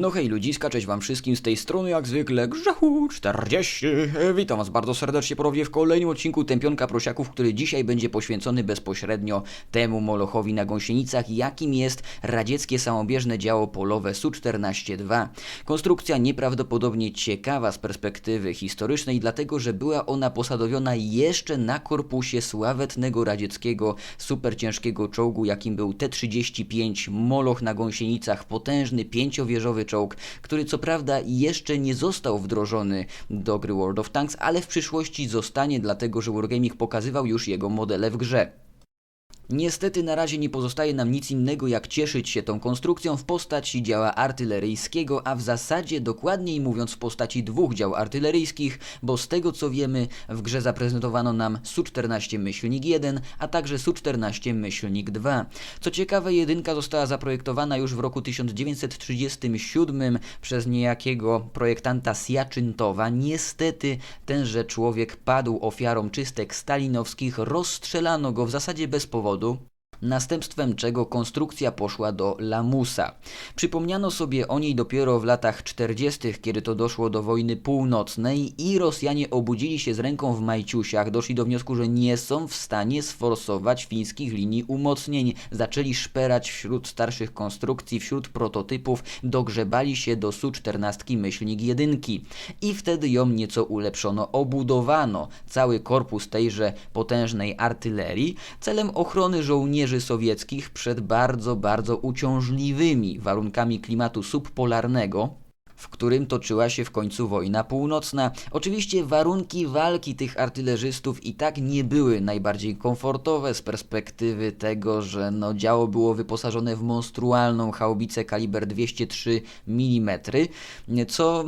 No hej ludziska, cześć wam wszystkim z tej strony jak zwykle Grzechu 40 Witam was bardzo serdecznie ponownie w kolejnym odcinku Tępionka Prosiaków, który dzisiaj będzie poświęcony bezpośrednio temu molochowi na gąsienicach, jakim jest radzieckie samobieżne działo polowe Su-14-2. Konstrukcja nieprawdopodobnie ciekawa z perspektywy historycznej, dlatego że była ona posadowiona jeszcze na korpusie sławetnego radzieckiego superciężkiego czołgu, jakim był T-35 Moloch na gąsienicach, potężny pięciowieżowy który co prawda jeszcze nie został wdrożony do gry World of Tanks, ale w przyszłości zostanie, dlatego że Wargaming pokazywał już jego modele w grze. Niestety na razie nie pozostaje nam nic innego jak cieszyć się tą konstrukcją w postaci działa artyleryjskiego, a w zasadzie dokładniej mówiąc w postaci dwóch dział artyleryjskich, bo z tego co wiemy w grze zaprezentowano nam Su-14 myślnik 1, a także Su-14 myślnik 2. Co ciekawe jedynka została zaprojektowana już w roku 1937 przez niejakiego projektanta Sjaczyntowa. Niestety tenże człowiek padł ofiarą czystek stalinowskich, rozstrzelano go w zasadzie bez powodu todo następstwem czego konstrukcja poszła do lamusa. Przypomniano sobie o niej dopiero w latach 40., kiedy to doszło do wojny północnej i Rosjanie obudzili się z ręką w majciusiach, doszli do wniosku, że nie są w stanie sforsować fińskich linii umocnień. Zaczęli szperać wśród starszych konstrukcji, wśród prototypów, dogrzebali się do Su-14 myślnik jedynki i wtedy ją nieco ulepszono, obudowano cały korpus tejże potężnej artylerii celem ochrony żołnierzy żołnierzy sowieckich przed bardzo, bardzo uciążliwymi warunkami klimatu subpolarnego, w którym toczyła się w końcu wojna północna. Oczywiście warunki walki tych artylerzystów i tak nie były najbardziej komfortowe z perspektywy tego, że no działo było wyposażone w monstrualną haubicę kaliber 203 mm, co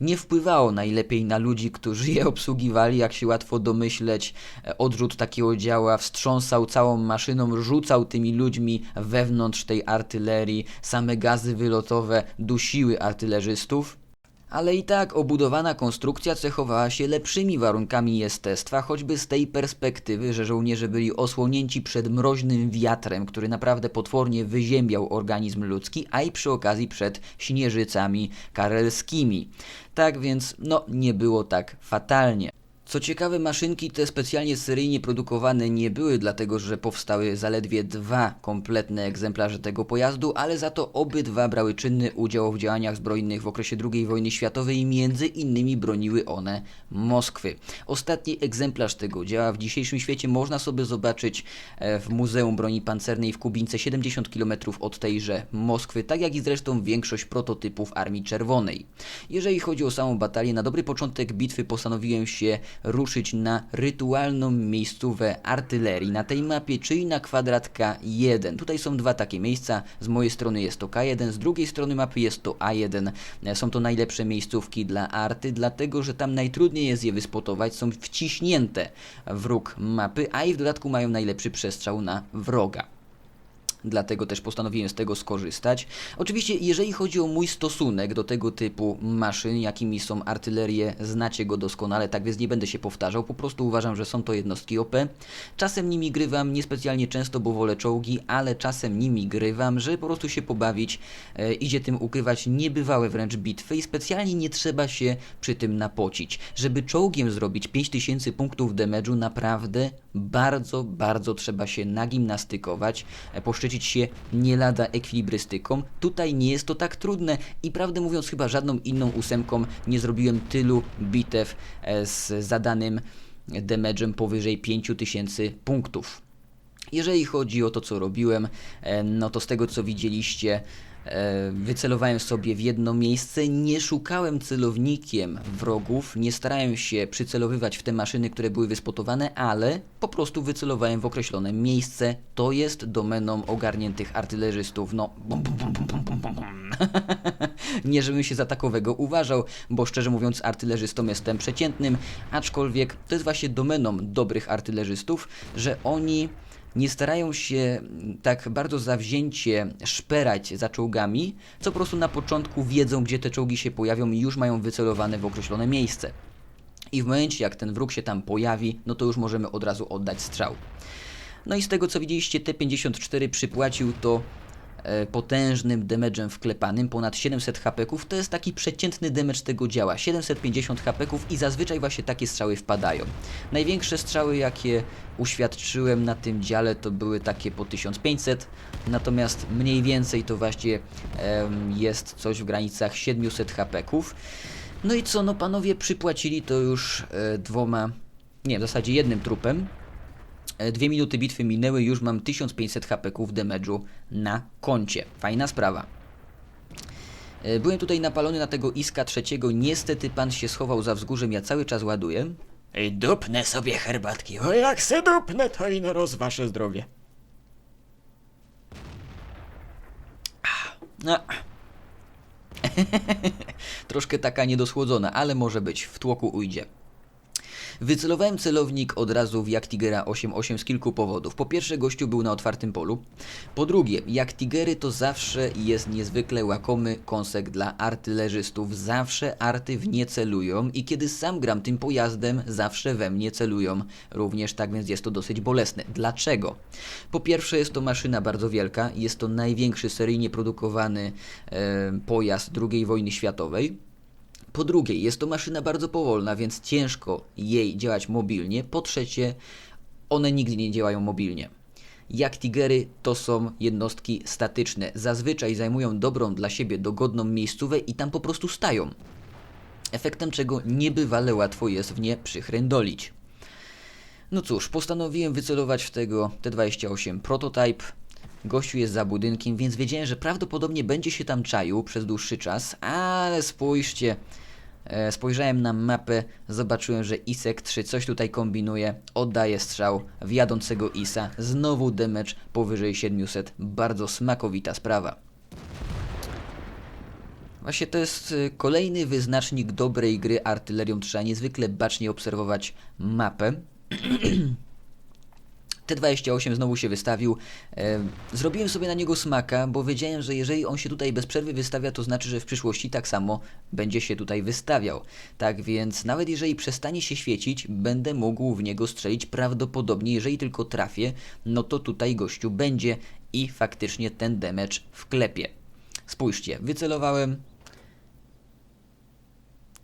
nie wpływało najlepiej na ludzi, którzy je obsługiwali, jak się łatwo domyśleć. E, odrzut takiego działa wstrząsał całą maszyną, rzucał tymi ludźmi wewnątrz tej artylerii, same gazy wylotowe dusiły artylerzystów. Ale i tak obudowana konstrukcja cechowała się lepszymi warunkami jestestwa, choćby z tej perspektywy, że żołnierze byli osłonięci przed mroźnym wiatrem, który naprawdę potwornie wyziębiał organizm ludzki, a i przy okazji przed śnieżycami karelskimi. Tak więc, no, nie było tak fatalnie. Co ciekawe, maszynki te specjalnie seryjnie produkowane nie były, dlatego że powstały zaledwie dwa kompletne egzemplarze tego pojazdu, ale za to obydwa brały czynny udział w działaniach zbrojnych w okresie II wojny światowej i między innymi broniły one Moskwy. Ostatni egzemplarz tego działa w dzisiejszym świecie można sobie zobaczyć e, w Muzeum Broni Pancernej w Kubince 70 km od tejże Moskwy, tak jak i zresztą większość prototypów Armii Czerwonej. Jeżeli chodzi o samą batalię, na dobry początek bitwy postanowiłem się ruszyć na rytualną miejscówę artylerii na tej mapie, czyli na kwadrat K1. Tutaj są dwa takie miejsca, z mojej strony jest to K1, z drugiej strony mapy jest to A1. Są to najlepsze miejscówki dla arty, dlatego że tam najtrudniej jest je wyspotować, są wciśnięte w róg mapy, a i w dodatku mają najlepszy przestrzał na wroga dlatego też postanowiłem z tego skorzystać. Oczywiście, jeżeli chodzi o mój stosunek do tego typu maszyn, jakimi są artylerie, znacie go doskonale, tak więc nie będę się powtarzał, po prostu uważam, że są to jednostki OP. Czasem nimi grywam, niespecjalnie często, bo wolę czołgi, ale czasem nimi grywam, żeby po prostu się pobawić, e, idzie tym ukrywać niebywałe wręcz bitwy i specjalnie nie trzeba się przy tym napocić. Żeby czołgiem zrobić 5000 punktów damage'u, naprawdę bardzo, bardzo trzeba się nagimnastykować, e, poszczycić się nie lada ekwilibrystyką. Tutaj nie jest to tak trudne i prawdę mówiąc chyba żadną inną ósemką nie zrobiłem tylu bitew e, z zadanym damage'em powyżej 5000 punktów. Jeżeli chodzi o to, co robiłem, e, no to z tego, co widzieliście, wycelowałem sobie w jedno miejsce, nie szukałem celownikiem wrogów, nie starałem się przycelowywać w te maszyny, które były wyspotowane, ale po prostu wycelowałem w określone miejsce. To jest domeną ogarniętych artylerzystów. No, bum, bum, bum, bum, bum, bum, bum. nie żebym się za takowego uważał, bo szczerze mówiąc artylerzystą jestem przeciętnym, aczkolwiek to jest właśnie domeną dobrych artylerzystów, że oni nie starają się tak bardzo zawzięcie szperać za czołgami, co po prostu na początku wiedzą, gdzie te czołgi się pojawią i już mają wycelowane w określone miejsce. I w momencie, jak ten wróg się tam pojawi, no to już możemy od razu oddać strzał. No i z tego co widzieliście, T-54 przypłacił to potężnym damage'em wklepanym, ponad 700 hapeków, to jest taki przeciętny damage tego działa, 750 hapeków i zazwyczaj właśnie takie strzały wpadają. Największe strzały jakie uświadczyłem na tym dziale to były takie po 1500, natomiast mniej więcej to właśnie em, jest coś w granicach 700 hapeków. No i co, no panowie przypłacili to już e, dwoma, nie w zasadzie jednym trupem, E, Dwie minuty bitwy minęły, już mam 1500 hapeków damage'u na koncie. Fajna sprawa. E, Byłem tutaj napalony na tego Iska trzeciego, niestety pan się schował za wzgórzem, ja cały czas ładuję. Ej, dupnę sobie herbatki. O, jak se dupnę, to ino roz wasze zdrowie. No. Troszkę taka niedosłodzona, ale może być, w tłoku ujdzie. Wycelowałem celownik od razu w Jaktigera 8.8 z kilku powodów. Po pierwsze, gościu był na otwartym polu. Po drugie, Jaktigery to zawsze jest niezwykle łakomy kąsek dla artylerzystów. Zawsze arty w nie celują i kiedy sam gram tym pojazdem, zawsze we mnie celują. Również tak więc jest to dosyć bolesne. Dlaczego? Po pierwsze, jest to maszyna bardzo wielka. Jest to największy seryjnie produkowany e, pojazd II wojny światowej. Po drugie, jest to maszyna bardzo powolna, więc ciężko jej działać mobilnie. Po trzecie, one nigdy nie działają mobilnie. Jak Tigery to są jednostki statyczne. Zazwyczaj zajmują dobrą dla siebie dogodną miejscówę i tam po prostu stają. Efektem czego niebywale łatwo jest w nie przychrędolić. No cóż, postanowiłem wycelować w tego T28 prototype. Gościu jest za budynkiem, więc wiedziałem, że prawdopodobnie będzie się tam czaił przez dłuższy czas, ale spójrzcie. E, Spojrzałem na mapę, zobaczyłem, że Isek 3 coś tutaj kombinuje, oddaje strzał w jadącego Isa, znowu damage powyżej 700, bardzo smakowita sprawa. Właśnie to jest y, kolejny wyznacznik dobrej gry artylerią. Trzeba niezwykle bacznie obserwować mapę. T28 znowu się wystawił. E, zrobiłem sobie na niego smaka, bo wiedziałem, że jeżeli on się tutaj bez przerwy wystawia, to znaczy, że w przyszłości tak samo będzie się tutaj wystawiał. Tak więc nawet jeżeli przestanie się świecić, będę mógł w niego strzelić prawdopodobnie, jeżeli tylko trafię, no to tutaj gościu będzie i faktycznie ten damage wklepie. Spójrzcie, wycelowałem,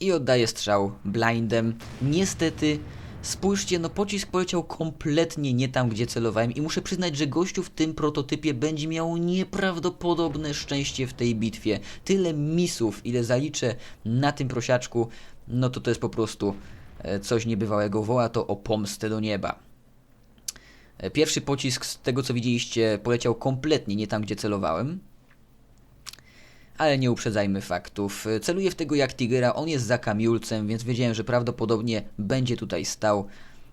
i oddaje strzał blindem. Niestety, spójrzcie, no pocisk poleciał kompletnie nie tam, gdzie celowałem i muszę przyznać, że gościu w tym prototypie będzie miał nieprawdopodobne szczęście w tej bitwie. Tyle misów, ile zaliczę na tym prosiaczku, no to to jest po prostu e, coś niebywałego. Woła to o pomstę do nieba. E, Pierwszy pocisk z tego, co widzieliście, poleciał kompletnie nie tam, gdzie celowałem. Ale nie uprzedzajmy faktów. Celuję w tego jak Tigera, on jest za kamiulcem, więc wiedziałem, że prawdopodobnie będzie tutaj stał.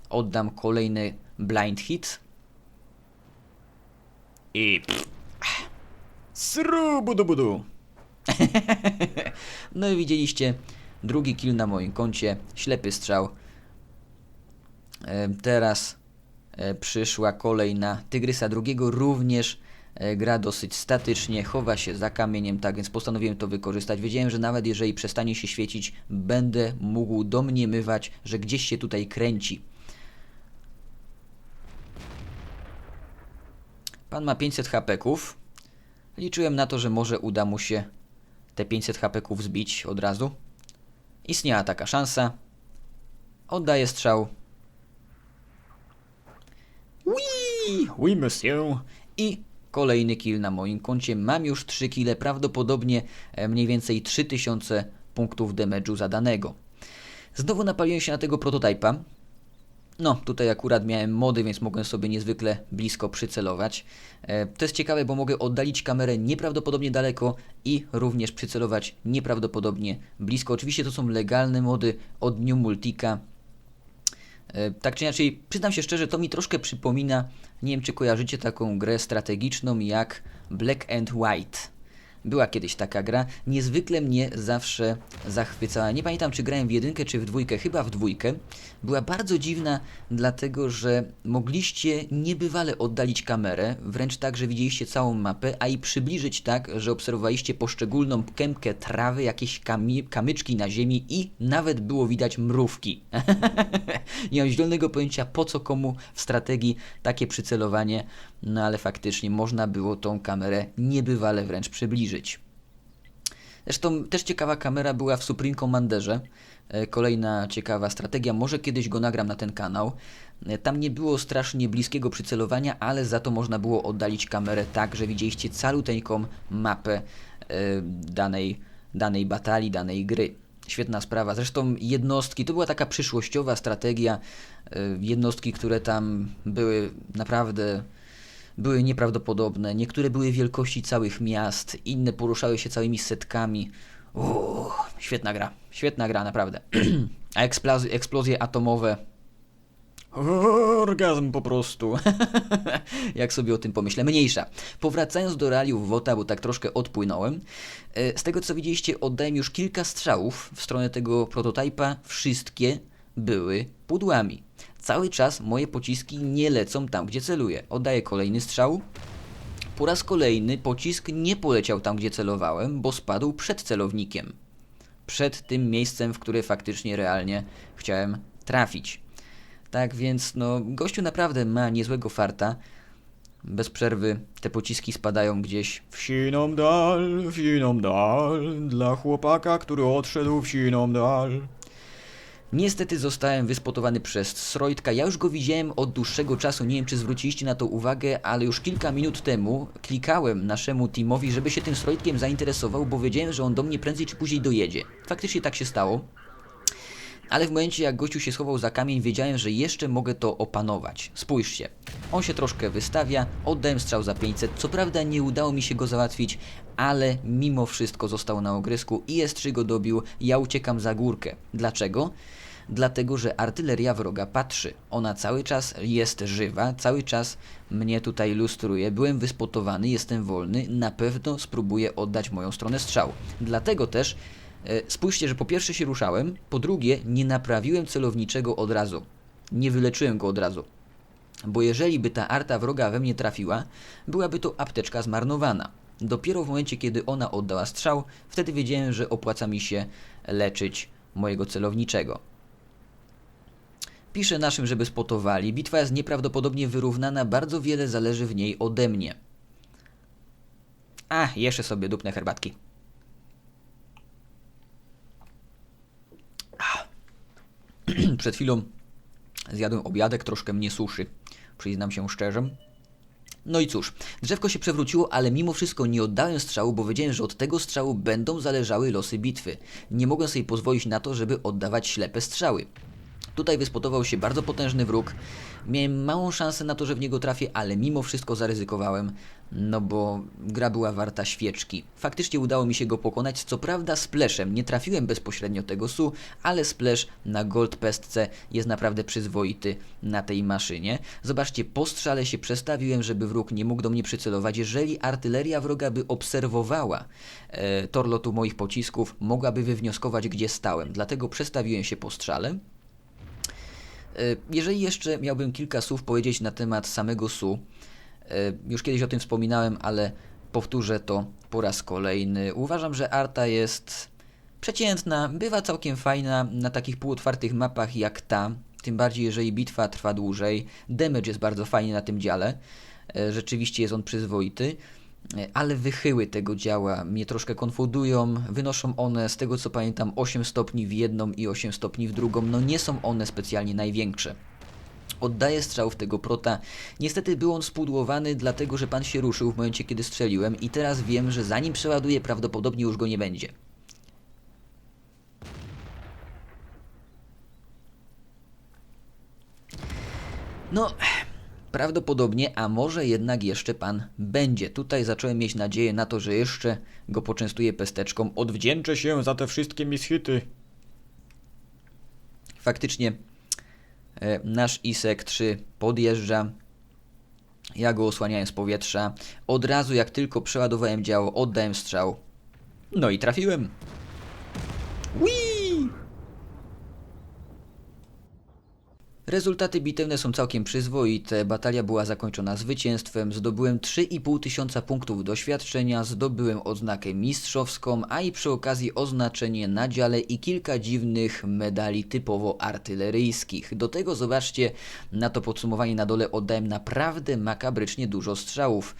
Oddam kolejny blind hit. I... Sru budu budu. No i widzieliście drugi kill na moim koncie, ślepy strzał. E, Teraz e, przyszła kolej na Tygrysa drugiego, również gra dosyć statycznie, chowa się za kamieniem, tak więc postanowiłem to wykorzystać. Wiedziałem, że nawet jeżeli przestanie się świecić, będę mógł domniemywać, że gdzieś się tutaj kręci. Pan ma 500 hapeków. Liczyłem na to, że może uda mu się te 500 hapeków zbić od razu. Istniała taka szansa. Oddaję strzał Oui, oui monsieur. i kolejny kill na moim koncie. Mam już 3 kile, prawdopodobnie e, mniej więcej 3000 punktów damage'u zadanego. Znowu napaliłem się na tego prototypa. No, tutaj akurat miałem mody, więc mogłem sobie niezwykle blisko przycelować. E, to jest ciekawe, bo mogę oddalić kamerę nieprawdopodobnie daleko i również przycelować nieprawdopodobnie blisko. Oczywiście to są legalne mody od New Multica. E, Tak czy inaczej, przyznam się szczerze, to mi troszkę przypomina, nie wiem czy kojarzycie taką grę strategiczną jak Black and White. Była kiedyś taka gra, niezwykle mnie zawsze zachwycała. Nie pamiętam czy grałem w jedynkę czy w dwójkę, chyba w dwójkę. Była bardzo dziwna, dlatego że mogliście niebywale oddalić kamerę, wręcz tak, że widzieliście całą mapę, a i przybliżyć tak, że obserwowaliście poszczególną kępkę trawy, jakieś kamyczki na ziemi i nawet było widać mrówki. Nie mam zielonego pojęcia po co komu w strategii takie przycelowanie. No ale faktycznie można było tą kamerę niebywale wręcz przybliżyć. Zresztą też ciekawa kamera była w Supreme Commanderze. E, Kolejna ciekawa strategia, może kiedyś go nagram na ten kanał. E, Tam nie było strasznie bliskiego przycelowania, ale za to można było oddalić kamerę tak, że widzieliście caluteńką mapę e, danej, danej batalii, danej gry. Świetna sprawa. Zresztą jednostki, to była taka przyszłościowa strategia. Jednostki, które tam były naprawdę były nieprawdopodobne. Niektóre były wielkości całych miast, inne poruszały się całymi setkami. Uuu, świetna gra, świetna gra, naprawdę. A eksplozje atomowe. Orgazm po prostu. Jak sobie o tym pomyślę. Mniejsza. Powracając do realiów WOTA, bo tak troszkę odpłynąłem. e, Z tego co widzieliście, oddałem już kilka strzałów w stronę tego prototypa. Wszystkie były pudłami. Cały czas moje pociski nie lecą tam, gdzie celuję. Oddaję kolejny strzał. Po raz kolejny pocisk nie poleciał tam, gdzie celowałem, bo spadł przed celownikiem. Przed tym miejscem, w które faktycznie realnie chciałem trafić. Tak więc, no, gościu naprawdę ma niezłego farta. Bez przerwy te pociski spadają gdzieś w siną dal, w siną dal, dla chłopaka, który odszedł w siną dal. Niestety zostałem wyspotowany przez Srojtka. Ja już go widziałem od dłuższego czasu, nie wiem czy zwróciliście na to uwagę, ale już kilka minut temu klikałem naszemu teamowi, żeby się tym Srojtkiem zainteresował, bo wiedziałem, że on do mnie prędzej czy później dojedzie. Faktycznie tak się stało. Ale w momencie jak gościu się schował za kamień, wiedziałem, że jeszcze mogę to opanować. Spójrzcie, on się troszkę wystawia, oddałem strzał za 500. Co prawda nie udało mi się go załatwić, ale mimo wszystko został na ogrysku i S3 go dobił. Ja uciekam za górkę. Dlaczego? Dlatego, że artyleria wroga patrzy. Ona cały czas jest żywa, cały czas mnie tutaj lustruje. Byłem wyspotowany, jestem wolny, na pewno spróbuję oddać moją stronę strzał. Dlatego też E, Spójrzcie, że po pierwsze się ruszałem, po drugie nie naprawiłem celowniczego od razu. Nie wyleczyłem go od razu. Bo jeżeli by ta arta wroga we mnie trafiła, byłaby to apteczka zmarnowana. Dopiero w momencie, kiedy ona oddała strzał, wtedy wiedziałem, że opłaca mi się leczyć mojego celowniczego. Piszę naszym, żeby spotowali. Bitwa jest nieprawdopodobnie wyrównana, bardzo wiele zależy w niej ode mnie. A, jeszcze sobie dupne herbatki. Przed chwilą zjadłem obiadek, troszkę mnie suszy, przyznam się szczerze. No i cóż, drzewko się przewróciło, ale mimo wszystko nie oddałem strzału, bo wiedziałem, że od tego strzału będą zależały losy bitwy. Nie mogłem sobie pozwolić na to, żeby oddawać ślepe strzały. Tutaj wyspotował się bardzo potężny wróg. Miałem małą szansę na to, że w niego trafię, ale mimo wszystko zaryzykowałem, no bo gra była warta świeczki. Faktycznie udało mi się go pokonać, co prawda spleszem. Nie trafiłem bezpośrednio tego su, ale splash na gold pestce jest naprawdę przyzwoity na tej maszynie. Zobaczcie, po strzale się przestawiłem, żeby wróg nie mógł do mnie przycelować. Jeżeli artyleria wroga by obserwowała e, moich pocisków, mogłaby wywnioskować, gdzie stałem. Dlatego przestawiłem się po strzale. E, Jeżeli jeszcze miałbym kilka słów powiedzieć na temat samego SU, e, już kiedyś o tym wspominałem, ale powtórzę to po raz kolejny. Uważam, że Arta jest przeciętna, bywa całkiem fajna na takich półotwartych mapach jak ta, tym bardziej jeżeli bitwa trwa dłużej. Damage jest bardzo fajny na tym dziale, e, rzeczywiście jest on przyzwoity. Ale wychyły tego działa mnie troszkę konfundują. Wynoszą one, z tego co pamiętam, 8 stopni w jedną i 8 stopni w drugą. No nie są one specjalnie największe. Oddaję strzał w tego prota. Niestety był on spudłowany, dlatego że pan się ruszył w momencie, kiedy strzeliłem, i teraz wiem, że zanim przeładuję, prawdopodobnie już go nie będzie. No, prawdopodobnie, a może jednak jeszcze pan będzie. Tutaj zacząłem mieć nadzieję na to, że jeszcze go poczęstuję pesteczką. Odwdzięczę się za te wszystkie mishity. Faktycznie e, nasz Isek 3 podjeżdża. Ja go osłaniałem z powietrza. Od razu jak tylko przeładowałem działo, oddałem strzał. No i trafiłem. Whee! Rezultaty bitewne są całkiem przyzwoite. Batalia była zakończona zwycięstwem. Zdobyłem 3,5 tysiąca punktów doświadczenia, zdobyłem odznakę mistrzowską, a i przy okazji oznaczenie na dziale i kilka dziwnych medali typowo artyleryjskich. Do tego zobaczcie, na to podsumowanie na dole oddałem naprawdę makabrycznie dużo strzałów.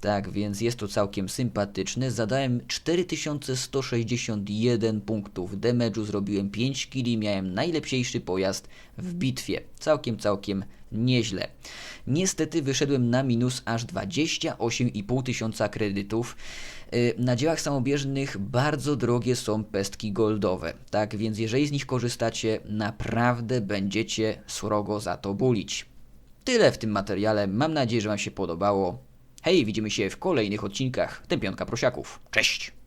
Tak, więc jest to całkiem sympatyczne. Zadałem 4161 punktów damage'u, zrobiłem 5 kili, miałem najlepsiejszy pojazd w bitwie. Całkiem, całkiem nieźle. Niestety wyszedłem na minus aż 28,5 tysiąca kredytów. Yy, Na dziełach samobieżnych bardzo drogie są pestki goldowe, tak więc jeżeli z nich korzystacie, naprawdę będziecie srogo za to bulić. Tyle w tym materiale, mam nadzieję, że Wam się podobało. Hej, widzimy się w kolejnych odcinkach Tępionka Prosiaków. Cześć!